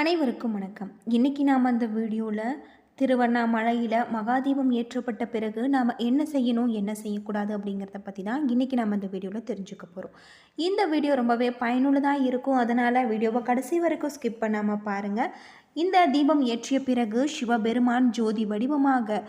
அனைவருக்கும் வணக்கம். இன்றைக்கி நாம் அந்த வீடியோவில் திருவண்ணாமலையில் மகாதீபம் ஏற்றப்பட்ட பிறகு நாம் என்ன செய்யணும் என்ன செய்யக்கூடாது அப்படிங்கிறத பற்றி தான் இன்றைக்கி நம்ம இந்த வீடியோவில் தெரிஞ்சுக்க போகிறோம் இந்த வீடியோ ரொம்பவே பயனுள்ளதாக இருக்கும். அதனால் வீடியோவை கடைசி வரைக்கும் ஸ்கிப் பண்ணாமல் பாருங்கள் இந்த தீபம் ஏற்றிய பிறகு சிவபெருமான் ஜோதி வடிவமாக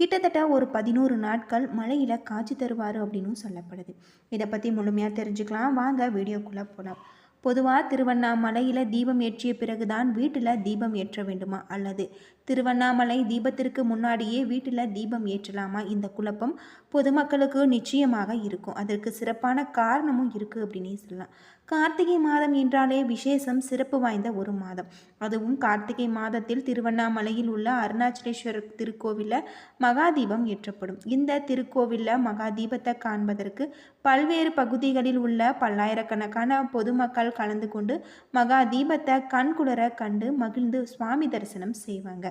கிட்டத்தட்ட ஒரு பதினோரு நாட்கள் மலையில் காட்சி தருவார் அப்படின்னும் சொல்லப்படுது. இதை பற்றி முழுமையாக தெரிஞ்சுக்கலாம். வாங்க வீடியோக்குள்ளே போகலாம் பொதுவாக திருவண்ணாமலையில் தீபம் ஏற்றிய பிறகுதான் வீட்டில் தீபம் ஏற்ற வேண்டுமா? அல்லது திருவண்ணாமலை தீபத்திற்கு முன்னாடியே வீட்டில் தீபம் ஏற்றலாமா? இந்த குழப்பம் பொதுமக்களுக்கு நிச்சயமாக இருக்கும். அதற்கு சிறப்பான காரணமும் இருக்குது அப்படின்னே சொல்லலாம். கார்த்திகை மாதம் என்றாலே விசேஷம் சிறப்பு வாய்ந்த ஒரு மாதம். அதுவும் கார்த்திகை மாதத்தில் திருவண்ணாமலையில் உள்ள அருணாச்சலேஸ்வரர் திருக்கோவிலில் மகாதீபம் ஏற்றப்படும். இந்த திருக்கோவிலில் மகாதீபத்தை காண்பதற்கு பல்வேறு பகுதிகளில் உள்ள பல்லாயிரக்கணக்கான பொதுமக்கள் கலந்து கொண்டு மகா தீபத்தை கண்குளர கண்டு மகிழ்ந்து சுவாமி தரிசனம் செய்வாங்க.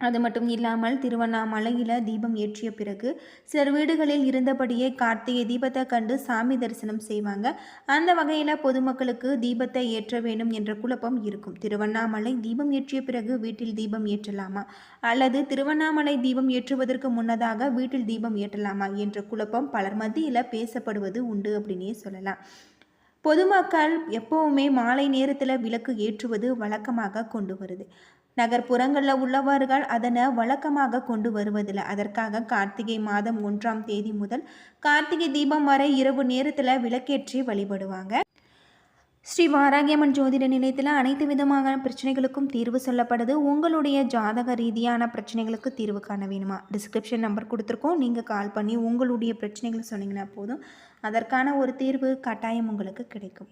அது மட்டும் இல்லாமல் திருவண்ணாமலையில் தீபம் ஏற்றிய பிறகு சிலர் வீடுகளில் இருந்தபடியே கார்த்திகை தீபத்தை கண்டு சாமி தரிசனம் செய்வாங்க. அந்த வகையில் பொதுமக்களுக்கு தீபத்தை ஏற்ற வேண்டும் என்ற குழப்பம் இருக்கும். திருவண்ணாமலை தீபம் ஏற்றிய பிறகு வீட்டில் தீபம் ஏற்றலாமா? அல்லது திருவண்ணாமலை தீபம் ஏற்றுவதற்கு முன்னதாக வீட்டில் தீபம் ஏற்றலாமா என்ற குழப்பம் பலர் மத்தியில் பேசப்படுவது உண்டு அப்படின்னே சொல்லலாம். பொதுமக்கள் எப்போவுமே மாலை நேரத்தில் விளக்கு ஏற்றுவது வழக்கமாக கொண்டு வருது. நகர்ப்புறங்களில் உள்ளவர்கள் அதனை வழக்கமாக கொண்டு வருவதில்லை. அதற்காக கார்த்திகை மாதம் ஒன்றாம் தேதி முதல் கார்த்திகை தீபம் வரை இரவு நேரத்தில் விளக்கேற்றி வழிபடுவாங்க. ஸ்ரீ வாராகியம்மன் ஜோதிட நிலையத்தில் அனைத்து விதமான பிரச்சனைகளுக்கும் தீர்வு சொல்லப்படுது. உங்களுடைய ஜாதக ரீதியான பிரச்சனைகளுக்கு தீர்வு காண வேணுமா? டிஸ்கிரிப்ஷன் நம்பர் கொடுத்துருக்கோம். நீங்கள் கால் பண்ணி உங்களுடைய பிரச்சனைகளை சொன்னீங்கன்னா போதும். அதற்கான ஒரு தீர்வு கட்டாயம் உங்களுக்கு கிடைக்கும்.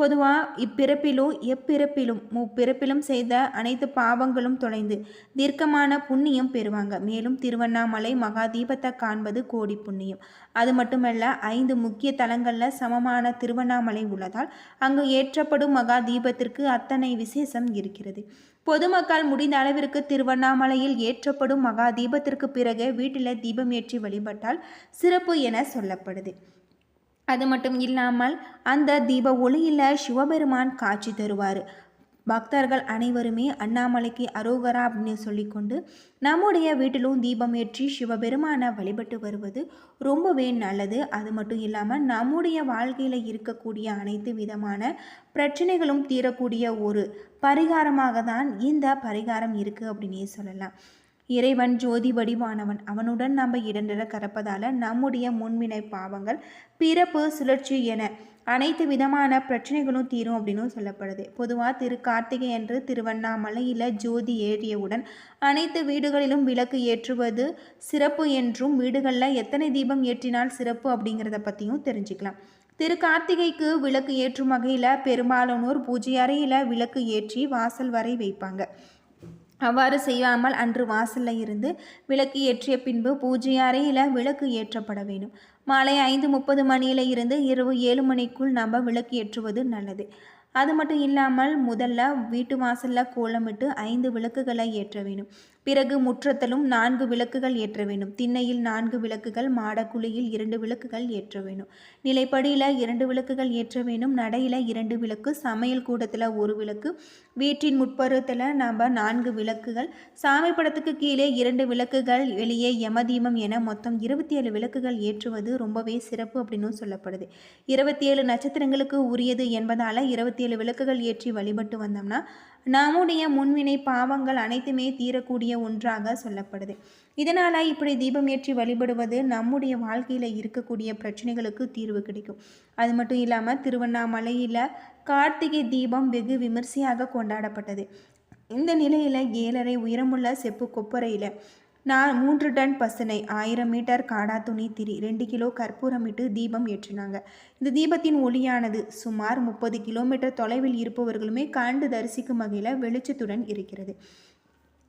பொதுவாக இப்பிறப்பிலும் எப்பிறப்பிலும் முப்பிறப்பிலும் செய்த அனைத்து பாவங்களும் தொலைந்து தீர்க்கமான புண்ணியம் பெறுவாங்க. மேலும் திருவண்ணாமலை மகா தீபத்தை காண்பது கோடி புண்ணியம். அது மட்டுமல்ல ஐந்து முக்கிய தலங்களில் சமமான திருவண்ணாமலை உள்ளதால் அங்கு ஏற்றப்படும் மகா தீபத்திற்கு அத்தனை விசேஷம் இருக்கிறது. பொதுமக்கள் முடிந்த அளவிற்கு திருவண்ணாமலையில் ஏற்றப்படும் மகா தீபத்திற்கு பிறகு வீட்டில் தீபம் ஏற்றி வழிபட்டால் சிறப்பு என சொல்லப்படுது. அது மட்டும் இல்லாமல் அந்த தீப ஒளியில் சிவபெருமான் காட்சி தருவார். பக்தர்கள் அனைவருமே அண்ணாமலைக்கு அரோகரா அப்படின்னு சொல்லிக்கொண்டு நம்முடைய வீட்டிலும் தீபம் ஏற்றி சிவபெருமானை வழிபட்டு வருவது ரொம்பவே நல்லது. அது மட்டும் இல்லாமல் நம்முடைய வாழ்க்கையில் இருக்கக்கூடிய அனைத்து விதமான பிரச்சனைகளும் தீரக்கூடிய ஒரு பரிகாரமாக தான் இந்த பரிகாரம் இருக்குது அப்படின்னே சொல்லலாம். இறைவன் ஜோதி வடிவானவன். அவனுடன் நம்ம இடநில கறப்பதால் நம்முடைய முன்வினை பாவங்கள் பிறப்பு சுழற்சி என அனைத்து விதமான பிரச்சனைகளும் தீரும் அப்படின்னு சொல்லப்படுது. பொதுவாக திரு கார்த்திகை என்று திருவண்ணாமலையில் ஜோதி ஏறியவுடன் அனைத்து வீடுகளிலும் விளக்கு ஏற்றுவது சிறப்பு என்றும் வீடுகளில் எத்தனை தீபம் ஏற்றினால் சிறப்பு அப்படிங்கிறத பற்றியும் தெரிஞ்சுக்கலாம். திரு கார்த்திகைக்கு விளக்கு ஏற்றும் வகையில் பெரும்பாலானோர் பூஜை அறையில் விளக்கு ஏற்றி வாசல் வரை வைப்பாங்க. அவ்வாறு செய்யாமல் அன்று வாசலில் இருந்து விளக்கு ஏற்றிய பின்பு பூஜை அறையில் விளக்கு ஏற்றப்பட வேண்டும். மாலை ஐந்து முப்பது மணியில் இருந்து இரவு ஏழு மணிக்குள் நம்ம விளக்கு ஏற்றுவது நல்லது. அது மட்டும் இல்லாமல் முதல்ல வீட்டு வாசலில் கோலமிட்டு ஐந்து விளக்குகளை ஏற்ற வேண்டும். பிறகு முற்றத்திலும் நான்கு விளக்குகள் ஏற்ற வேண்டும். திண்ணையில் நான்கு விளக்குகள் மாடக்குழியில் இரண்டு விளக்குகள் ஏற்ற வேணும் நிலைப்படியில் இரண்டு விளக்குகள் ஏற்ற வேணும் நடையில் இரண்டு விளக்கு சமையல் கூடத்தில் ஒரு விளக்கு வீட்டின் முற்பருவத்தில் நம்ம நான்கு விளக்குகள் சாமி படத்துக்கு கீழே இரண்டு விளக்குகள் வெளியே யமதீமம் என மொத்தம் இருபத்தி ஏழு விளக்குகள் ஏற்றுவது ரொம்பவே சிறப்பு அப்படின்னு சொல்லப்படுது. இருபத்தி ஏழு நட்சத்திரங்களுக்கு உரியது என்பதால் இருபத்தி ஏழு விளக்குகள் ஏற்றி வழிபட்டு வந்தோம்னா நம்முடைய முன்வினை பாவங்கள் அனைத்துமே தீரக்கூடிய ஒன்றாக சொல்லப்படுது. இதனால் இப்படி தீபம் ஏற்றி வழிபடுவது நம்முடைய வாழ்க்கையில் இருக்கக்கூடிய பிரச்சனைகளுக்கு தீர்வு கிடைக்கும். அது மட்டும் இல்லாமல் திருவண்ணாமலையில் கார்த்திகை தீபம் வெகு விமர்சையாக கொண்டாடப்பட்டது. இந்த நிலையில் ஏழரை உயரமுள்ள செப்பு கொப்பரையில் நான் மூன்று டன் பசுனை ஆயிரம் மீட்டர் காடா துணி திரி ரெண்டு கிலோ கற்பூரமிட்டு தீபம் ஏற்றினாங்க. இந்த தீபத்தின் ஒளியானது சுமார் முப்பது கிலோமீட்டர் தொலைவில் இருப்பவர்களுமே கண்டு தரிசிக்கும் வகையில் வெளிச்சத்துடன் இருக்கிறது.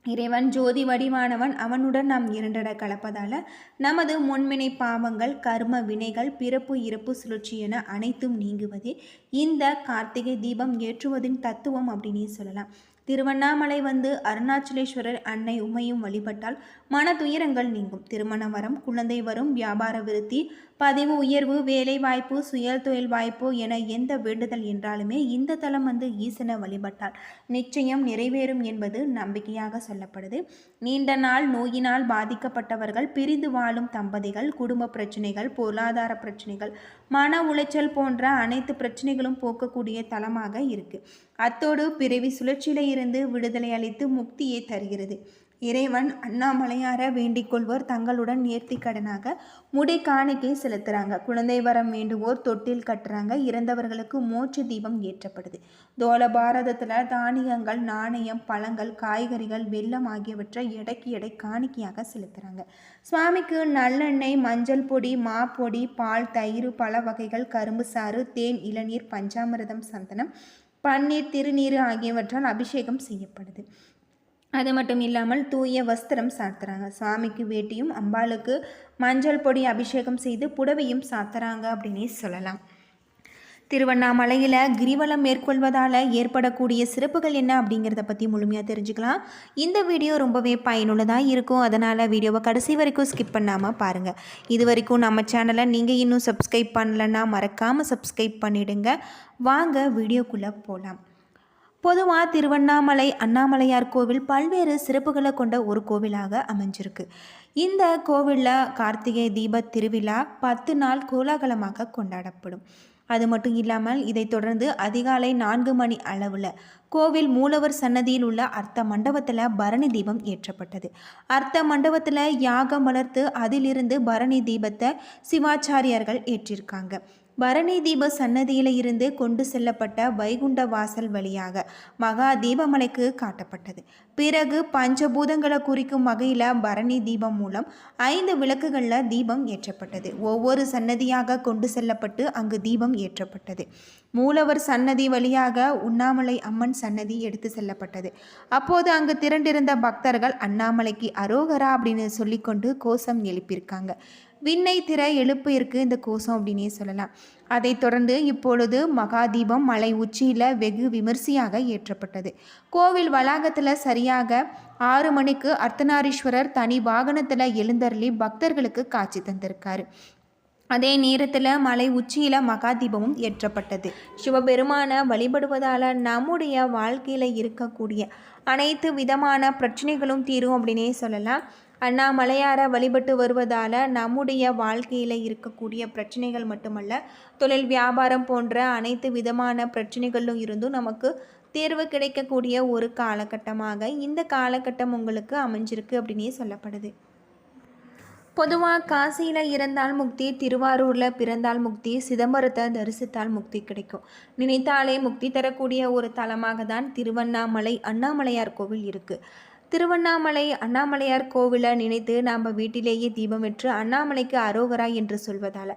இறைவன் ஜோதி வடிவானவன் அவனுடன் நாம் இரண்டட கலப்பதால் நமது முன்வினை பாவங்கள் கர்ம வினைகள் பிறப்பு இறப்பு சுழற்சி என அனைத்தும் நீங்குவதே இந்த கார்த்திகை தீபம் ஏற்றுவதின் தத்துவம் அப்படின்னே சொல்லலாம். திருவண்ணாமலை வந்து அருணாச்சலேஸ்வரர் அன்னை உமையும் வழிபட்டால் மன துயரங்கள் நீங்கும். திருமண வரம் குழந்தை வரும் வியாபார விருத்தி பதிவு உயர்வு வேலை வாய்ப்பு சுய தொழில் வாய்ப்பு என எந்த வேண்டுதல் என்றாலுமே இந்த தலம் வந்து ஈசனை வழிபட்டால் நிச்சயம் நிறைவேறும் என்பது நம்பிக்கையாக சொல்லப்படுது. நீண்ட நாள் நோயினால் பாதிக்கப்பட்டவர்கள் பிரிந்து வாழும் தம்பதிகள் குடும்ப பிரச்சனைகள் பொருளாதார பிரச்சனைகள் மன உளைச்சல் போன்ற அனைத்து பிரச்சனைகளும் போக்கக்கூடிய தலமாக இருக்கு. அத்தோடு பிறவி சுழற்சியில இருந்து விடுதலை அளித்து முக்தியை தருகிறது. இறைவன் அண்ணாமலையார வேண்டிக் கொள்வோர் தங்களுடன் நேர்த்தி கடனாக முடி காணிக்கை செலுத்துகிறாங்க குழந்தை வரம் வேண்டுவோர் தொட்டில் கட்டுறாங்க. இறந்தவர்களுக்கு மோட்ச தீபம் ஏற்றப்படுது. தோல பாரதத்தில் தானியங்கள் நாணயம் பழங்கள் காய்கறிகள் வெல்லம் ஆகியவற்றை எடைக்கு எடை காணிக்கையாக செலுத்துகிறாங்க சுவாமிக்கு நல்லெண்ணெய் மஞ்சள் பொடி மா பொடி பால் தயிர் பல வகைகள் கரும்பு சாறு தேன் இளநீர் பஞ்சாமிரதம் சந்தனம் பன்னீர் திருநீர் ஆகியவற்றால் அபிஷேகம் செய்யப்படுது. அது மட்டும் இல்லாமல் தூய வஸ்திரம் சாத்துறாங்க. சுவாமிக்கு வேட்டியும் அம்பாளுக்கு மஞ்சள் பொடி அபிஷேகம் செய்து புடவையும் சாத்துறாங்க அப்படின்னே சொல்லலாம். திருவண்ணாமலையில் கிரிவலம் மேற்கொள்வதால் ஏற்படக்கூடிய சிறப்புகள் என்ன அப்படிங்கிறத பற்றி முழுமையாக தெரிஞ்சுக்கலாம். இந்த வீடியோ ரொம்பவே பயனுள்ளதாக இருக்கும். அதனால் வீடியோவை கடைசி வரைக்கும் ஸ்கிப் பண்ணாமல் பாருங்கள் இது வரைக்கும் நம்ம சேனலை நீங்கள் இன்னும் சப்ஸ்கிரைப் பண்ணலன்னா மறக்காமல் சப்ஸ்கிரைப் பண்ணிவிடுங்க வாங்க வீடியோக்குள்ளே போகலாம் பொதுவாக திருவண்ணாமலை அண்ணாமலையார் கோவில் பல்வேறு சிறப்புகளை கொண்ட ஒரு கோவிலாக அமைஞ்சிருக்கு. இந்த கோவிலில் கார்த்திகை தீப திருவிழா பத்து நாள் கோலாகலமாக கொண்டாடப்படும். அது மட்டும் இல்லாமல் இதைத் தொடர்ந்து அதிகாலை நான்கு மணி அளவில் கோவில் மூலவர் சன்னதியில் உள்ள அர்த்த மண்டபத்தில் பரணி தீபம் ஏற்றப்பட்டது. அர்த்த மண்டபத்தில் யாகம் வளர்த்து அதிலிருந்து பரணி தீபத்தை சிவாச்சாரியார்கள் ஏற்றிருக்காங்க. பரணி தீப சன்னதியில் இருந்து கொண்டு செல்லப்பட்ட வைகுண்ட வாசல் வழியாக மகா தீபமலைக்கு காட்டப்பட்டது. பிறகு பஞ்சபூதங்களை குறிக்கும் வகையில் பரணி தீபம் மூலம் ஐந்து விளக்குகளில் தீபம் ஏற்றப்பட்டது. ஒவ்வொரு சன்னதியாக கொண்டு செல்லப்பட்டு அங்கு தீபம் ஏற்றப்பட்டது. மூலவர் சன்னதி வழியாக உண்ணாமலை அம்மன் சன்னதி எடுத்து செல்லப்பட்டது. அப்போது அங்கு திரண்டிருந்த பக்தர்கள் அண்ணாமலைக்கு அரோகரா அப்படின்னு சொல்லிக்கொண்டு கோஷம் எழுப்பியிருக்காங்க. விண்ணை திற எழுப்பு இருக்கு இந்த கோஷம் அப்படின்னே சொல்லலாம். அதைத் தொடர்ந்து இப்பொழுது மகாதீபம் மலை உச்சியில் வெகு விமர்சையாக ஏற்றப்பட்டது. கோவில் வளாகத்தில் சரியாக ஆறு மணிக்கு அர்த்தநாரீஸ்வரர் தனி வாகனத்தில் எழுந்தருளி பக்தர்களுக்கு காட்சி தந்திருக்காரு. அதே நேரத்தில் மலை உச்சியில் மகாதீபமும் ஏற்றப்பட்டது. சிவபெருமானை வழிபடுவதால் நம்முடைய வாழ்க்கையில் இருக்கக்கூடிய அனைத்து விதமான பிரச்சனைகளும் தீரும் அப்படின்னே சொல்லலாம். அண்ணாமலையாரை வழிபட்டு வருவதால் நம்முடைய வாழ்க்கையில் இருக்கக்கூடிய பிரச்சனைகள் மட்டுமல்ல தொழில் வியாபாரம் போன்ற அனைத்து விதமான பிரச்சனைகளும் இருந்தும் நமக்கு தேர்வு கிடைக்கக்கூடிய ஒரு காலகட்டமாக இந்த காலகட்டம் உங்களுக்கு அமைஞ்சிருக்கு அப்படின்னே சொல்லப்படுது. பொதுவாக காசியில் இறந்தால் முக்தி திருவாரூரில் பிறந்தால் முக்தி சிதம்பரத்தை தரிசித்தால் முக்தி கிடைக்கும். நினைத்தாலே முக்தி தரக்கூடிய ஒரு தலமாக தான் திருவண்ணாமலை அண்ணாமலையார் கோவில் இருக்குது திருவண்ணாமலை அண்ணாமலையார் கோவிலை நினைத்து நாம் வீட்டிலேயே தீபம் வெற்று அண்ணாமலைக்கு அரோகரா என்று சொல்வதால்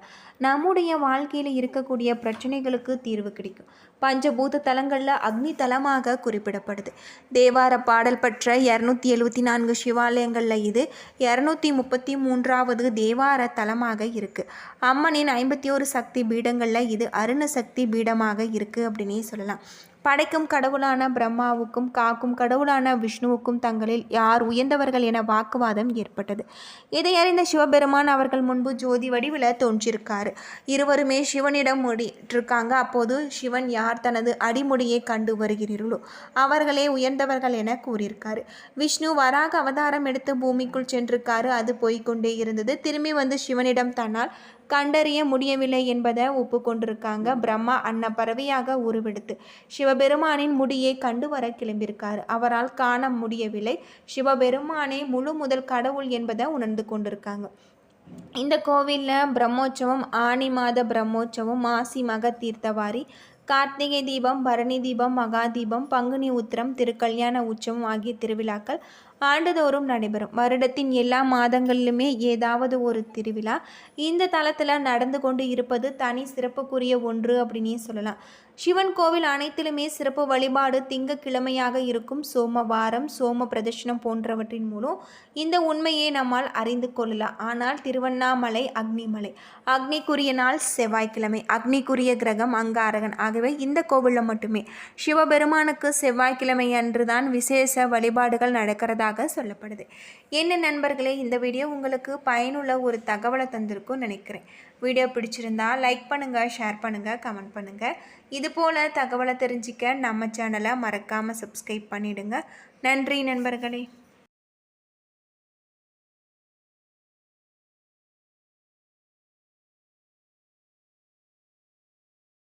நம்முடைய வாழ்க்கையில் இருக்கக்கூடிய பிரச்சனைகளுக்கு தீர்வு கிடைக்கும். பஞ்சபூத தலங்களில் அக்னி தலமாக குறிப்பிடப்படுது. தேவார பாடல் பெற்ற இரநூத்தி எழுபத்தி நான்கு சிவாலயங்களில் இது இரநூத்தி முப்பத்தி மூன்றாவது தேவார தலமாக இருக்குது அம்மனின் ஐம்பத்தி ஒரு சக்தி பீடங்களில் இது அருண சக்தி பீடமாக இருக்குது அப்படின்னே சொல்லலாம். படைக்கும் கடவுளான பிரம்மாவுக்கும் காக்கும் கடவுளான விஷ்ணுவுக்கும் தங்களில் யார் உயர்ந்தவர்கள் என வாக்குவாதம் ஏற்பட்டது. இதை அறிந்த சிவபெருமான் அவர்கள் முன்பு ஜோதி வடிவில் தோன்றியிருக்காரு இருவருமே சிவனிடம் முடிட்டிருக்காங்க அப்போது சிவன் யார் தனது அடிமுடியை கண்டு வருகிறீர்களோ அவர்களே உயர்ந்தவர்கள் என கூறியிருக்காரு. விஷ்ணு வராக அவதாரம் எடுத்து பூமிக்குள் சென்றிருக்காரு. அது போய்கொண்டே இருந்தது. திரும்பி வந்து சிவனிடம் தன்னால் கண்டறிய முடியவில்லை என்பதை ஒப்புக்கொண்டிருக்காங்க. பிரம்மா அன்ன பறவையாக உருவெடுத்து சிவபெருமானின் முடியை கண்டு வர கிளம்பியிருக்காரு. அவரால் காண முடியவில்லை. சிவபெருமானே முழு முதல் கடவுள் என்பதை உணர்ந்து கொண்டிருக்காங்க. இந்த கோவிலில் பிரம்மோற்சவம் ஆனி மாத பிரம்மோற்சவம் மாசி மக தீர்த்தவாரி கார்த்திகை தீபம் பரணி தீபம் மகா தீபம் பங்குனி உத்திரம் திருக்கல்யாண உற்சவம் ஆகிய திருவிழாக்கள் ஆண்டுதோறும் நடைபெறும். வருடத்தின் எல்லா மாதங்களிலுமே ஏதாவது ஒரு திருவிழா இந்த தளத்தில் நடந்து கொண்டு இருப்பது தனி சிறப்புக்குரிய ஒன்று அப்படின்னே சொல்லலாம். சிவன் கோவில் அனைத்திலுமே சிறப்பு வழிபாடு திங்கக்கிழமையாக இருக்கும். சோமவாரம் சோம பிரதர்ஷனம் போன்றவற்றின் மூலம் இந்த உண்மையை நம்மால் அறிந்து கொள்ளலாம். ஆனால் திருவண்ணாமலை அக்னிமலை. அக்னிக்குரிய நாள் செவ்வாய்க்கிழமை. அக்னிக்குரிய கிரகம் அங்காரகன். ஆகவே இந்த கோவிலில் மட்டுமே. சிவபெருமானுக்கு செவ்வாய்க்கிழமை அன்று தான் விசேஷ வழிபாடுகள் நடக்கிறதாக சொல்லப்படுது. என்ன நண்பர்களே இந்த வீடியோ உங்களுக்கு பயனுள்ள ஒரு தகவலை தந்திருக்கும்னு நினைக்கிறேன். வீடியோ பிடிச்சிருந்தா லைக் பண்ணுங்கள் ஷேர் பண்ணுங்கள் கமெண்ட் பண்ணுங்கள் இது போல் தகவலை தெரிஞ்சிக்க நம்ம சேனலை மறக்காமல் சப்ஸ்கிரைப் பண்ணிவிடுங்க நன்றி நண்பர்களே.